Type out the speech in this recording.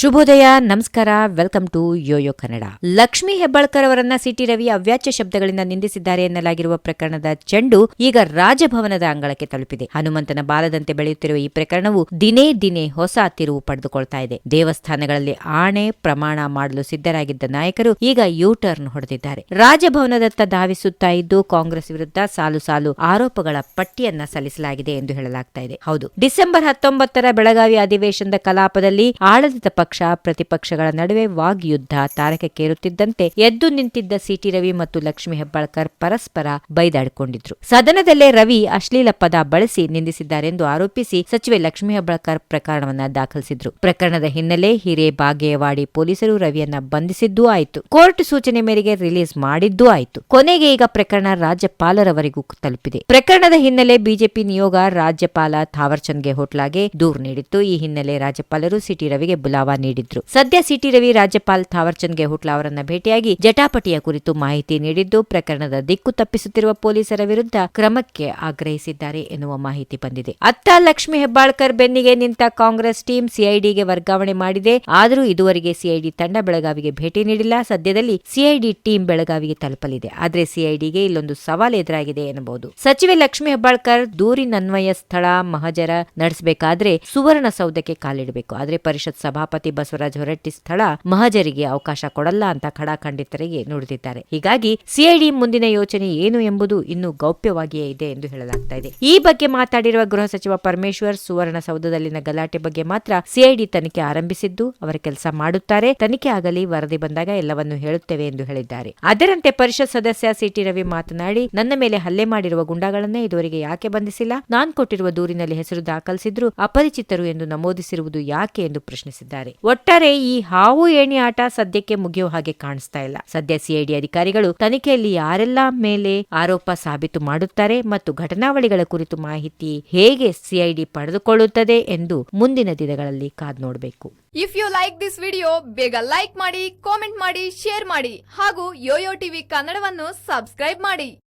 ಶುಭೋದಯ, ನಮಸ್ಕಾರ, welcome to YoYo Kannada. Lakshmi Hebbalkar ಅವರನ್ನ ಸಿಟಿ ರವಿ ಅವ್ಯಾಚ್ಯ ಶಬ್ದಗಳಿಂದ ನಿಂದಿಸಿದ್ದಾರೆ ಎನ್ನಲಾಗಿರುವ ಪ್ರಕರಣದ ಚೆಂಡು ಈಗ ರಾಜಭವನದ ಅಂಗಳಕ್ಕೆ ತಲುಪಿದೆ. ಹನುಮಂತನ ಬಾಲದಂತೆ ಬೆಳೆಯುತ್ತಿರುವ ಈ ಪ್ರಕರಣವು ದಿನೇ ದಿನೇ ಹೊಸ ತಿರುವು ಪಡೆದುಕೊಳ್ತಾ ಇದೆ. ದೇವಸ್ಥಾನಗಳಲ್ಲಿ ಆಣೆ, ಪ್ರಮಾಣ ಮಾಡಲು ಸಿದ್ಧರಾಗಿದ್ದ ನಾಯಕರು ಈಗ ಯೂ ಟರ್ನ್ ಹೊಡೆದಿದ್ದಾರೆ. ರಾಜಭವನದತ್ತ ಧಾವಿಸುತ್ತಾ ಇದ್ದು ಕಾಂಗ್ರೆಸ್ ವಿರುದ್ಧ ಸಾಲು ಸಾಲು ಆರೋಪಗಳ ಪಟ್ಟಿಯನ್ನ ಸಲ್ಲಿಸಲಾಗಿದೆ ಎಂದು ಹೇಳಲಾಗ್ತಾ ಇದೆ. ಹೌದು, ಡಿಸೆಂಬರ್ ಹತ್ತೊಂಬತ್ತರ ಬೆಳಗಾವಿ ಅಧಿವೇಶನದ ಕಲಾಪದಲ್ಲಿ ಆಡಳಿತ ಪ್ರತಿಪಕ್ಷಗಳ ನಡುವೆ ವಾಗ್ಯುದ್ಧ ತಾರಕಕ್ಕೇರುತ್ತಿದ್ದಂತೆ ಎದ್ದು ನಿಂತಿದ್ದ ಸಿಟಿ ರವಿ ಮತ್ತು ಲಕ್ಷ್ಮಿ ಹೆಬ್ಬಾಳ್ಕರ್ ಪರಸ್ಪರ ಬೈದಾಡಿಕೊಂಡಿದ್ರು. ಸದನದಲ್ಲೇ ರವಿ ಅಶ್ಲೀಲ ಪದ ಬಳಸಿ ನಿಂದಿಸಿದ್ದಾರೆಂದು ಆರೋಪಿಸಿ ಸಚಿವೆ ಲಕ್ಷ್ಮಿ ಹೆಬ್ಬಾಳ್ಕರ್ ಪ್ರಕರಣವನ್ನ ದಾಖಲಿಸಿದ್ರು. ಪ್ರಕರಣದ ಹಿನ್ನೆಲೆ ಹಿರೇಬಾಗೇವಾಡಿ ಪೊಲೀಸರು ರವಿಯನ್ನ ಬಂಧಿಸಿದ್ದೂ ಆಯಿತು. ಕೋರ್ಟ್ ಸೂಚನೆ ಮೇರೆಗೆ ರಿಲೀಸ್ ಮಾಡಿದ್ದೂ ಆಯಿತು. ಕೊನೆಗೆ ಈಗ ಪ್ರಕರಣ ರಾಜ್ಯಪಾಲರವರೆಗೂ ತಲುಪಿದೆ. ಪ್ರಕರಣದ ಹಿನ್ನೆಲೆ ಬಿಜೆಪಿ ನಿಯೋಗ ರಾಜ್ಯಪಾಲ ಥಾವರ್ಚಂದ್ಗೆ ಹೋಟ್ಲಾಗೆ ದೂರು ನೀಡಿತ್ತು. ಈ ಹಿನ್ನೆಲೆ ರಾಜ್ಯಪಾಲರು ಸಿಟಿ ರವಿಗೆ ಬುಲಾವ ನೀಡಿದ್ರು. ಸದ್ಯ ಸಿಟಿ ರವಿ ರಾಜ್ಯಪಾಲ್ ಥಾವರ್ಚಂದ್ ಗೆಹುಟ್ಲಾ ಅವರನ್ನ ಭೇಟಿಯಾಗಿ ಜಟಾಪಟಿಯ ಕುರಿತು ಮಾಹಿತಿ ನೀಡಿದ್ದು, ಪ್ರಕರಣದ ದಿಕ್ಕು ತಪ್ಪಿಸುತ್ತಿರುವ ಪೊಲೀಸರ ವಿರುದ್ಧ ಕ್ರಮಕ್ಕೆ ಆಗ್ರಹಿಸಿದ್ದಾರೆ ಎನ್ನುವ ಮಾಹಿತಿ ಬಂದಿದೆ. ಅತ್ತ ಲಕ್ಷ್ಮಿ ಹೆಬ್ಬಾಳ್ಕರ್ ಬೆನ್ನಿಗೆ ನಿಂತ ಕಾಂಗ್ರೆಸ್ ಟೀಮ್ ಸಿಐಡಿಗೆ ವರ್ಗಾವಣೆ ಮಾಡಿದೆ. ಆದರೂ ಇದುವರೆಗೆ ಸಿಐಡಿ ತಂಡ ಬೆಳಗಾವಿಗೆ ಭೇಟಿ ನೀಡಿಲ್ಲ. ಸದ್ಯದಲ್ಲಿ ಸಿಐಡಿ ಟೀಮ್ ಬೆಳಗಾವಿಗೆ ತಲುಪಲಿದೆ. ಆದರೆ ಸಿಐಡಿಗೆ ಇಲ್ಲೊಂದು ಸವಾಲು ಎದುರಾಗಿದೆ ಎನ್ನಬಹುದು ಸಚಿವೆ ಲಕ್ಷ್ಮಿ ಹೆಬ್ಬಾಳ್ಕರ್ ದೂರಿನನ್ವಯ ಸ್ಥಳ ಮಹಜರ ನಡೆಸಬೇಕಾದ್ರೆ ಸುವರ್ಣಸೌಧಕ್ಕೆ ಕಾಲಿಡಬೇಕು. ಆದರೆ ಪರಿಷತ್ ಸಭಾಪತಿ ಬಸವರಾಜ ಹೊರಟ್ಟಿ ಸ್ಥಳ ಮಹಜರಿಗೆ ಅವಕಾಶ ಕೊಡಲ್ಲ ಅಂತ ಖಡಾಖಂಡಿತರಿಗೆ ನುಡಿದಿದ್ದಾರೆ. ಹೀಗಾಗಿ ಸಿಐಡಿ ಮುಂದಿನ ಯೋಚನೆ ಏನು ಎಂಬುದು ಇನ್ನೂ ಗೌಪ್ಯವಾಗಿಯೇ ಇದೆ ಎಂದು ಹೇಳಲಾಗ್ತಾ ಇದೆ. ಈ ಬಗ್ಗೆ ಮಾತಾಡಿರುವ ಗೃಹ ಸಚಿವ ಪರಮೇಶ್ವರ್ ಸುವರ್ಣ ಸೌಧದಲ್ಲಿನ ಗಲಾಟೆ ಬಗ್ಗೆ ಮಾತ್ರ ಸಿಐಡಿ ತನಿಖೆ ಆರಂಭಿಸಿದ್ದು, ಅವರ ಕೆಲಸ ಮಾಡುತ್ತಾರೆ. ತನಿಖೆ ಆಗಲಿ, ವರದಿ ಬಂದಾಗ ಎಲ್ಲವನ್ನು ಹೇಳುತ್ತೇವೆ ಎಂದು ಹೇಳಿದ್ದಾರೆ. ಅದರಂತೆ ಪರಿಷತ್ ಸದಸ್ಯ ಸಿಟಿ ರವಿ ಮಾತನಾಡಿ, ನನ್ನ ಮೇಲೆ ಹಲ್ಲೆ ಮಾಡಿರುವ ಗುಂಡಾಗಳನ್ನೇ ಇದುವರೆಗೆ ಯಾಕೆ ಬಂಧಿಸಿಲ್ಲ? ನಾನ್ ಕೊಟ್ಟಿರುವ ದೂರಿನಲ್ಲಿ ಹೆಸರು ದಾಖಲಿಸಿದ್ರು ಅಪರಿಚಿತರು ಎಂದು ನಮೂದಿಸಿರುವುದು ಯಾಕೆ ಎಂದು ಪ್ರಶ್ನಿಸಿದ್ದಾರೆ. ಒಟ್ಟಾರೆ ಈ ಹಾವು ಏಣಿ ಆಟ ಸದ್ಯಕ್ಕೆ ಮುಗಿಯುವ ಹಾಗೆ ಕಾಣಿಸ್ತಾ ಇಲ್ಲ. ಸದ್ಯ ಸಿಐಡಿ ಅಧಿಕಾರಿಗಳು ತನಿಖೆಯಲ್ಲಿ ಯಾರೆಲ್ಲ ಮೇಲೆ ಆರೋಪ ಸಾಬೀತು ಮಾಡುತ್ತಾರೆ ಮತ್ತು ಘಟನಾವಳಿಗಳ ಕುರಿತು ಮಾಹಿತಿ ಹೇಗೆ ಸಿಐಡಿ ಪಡೆದುಕೊಳ್ಳುತ್ತದೆ ಎಂದು ಮುಂದಿನ ದಿನಗಳಲ್ಲಿ ಕಾದ್ ನೋಡಬೇಕು. If you like this video ಬೇಗ ಲೈಕ್ ಮಾಡಿ ಕಾಮೆಂಟ್ ಮಾಡಿ ಶೇರ್ ಮಾಡಿ ಹಾಗೂ ಯೋಯೋ ಟಿವಿ ಕನ್ನಡವನ್ನು ಸಬ್ಸ್ಕ್ರೈಬ್ ಮಾಡಿ.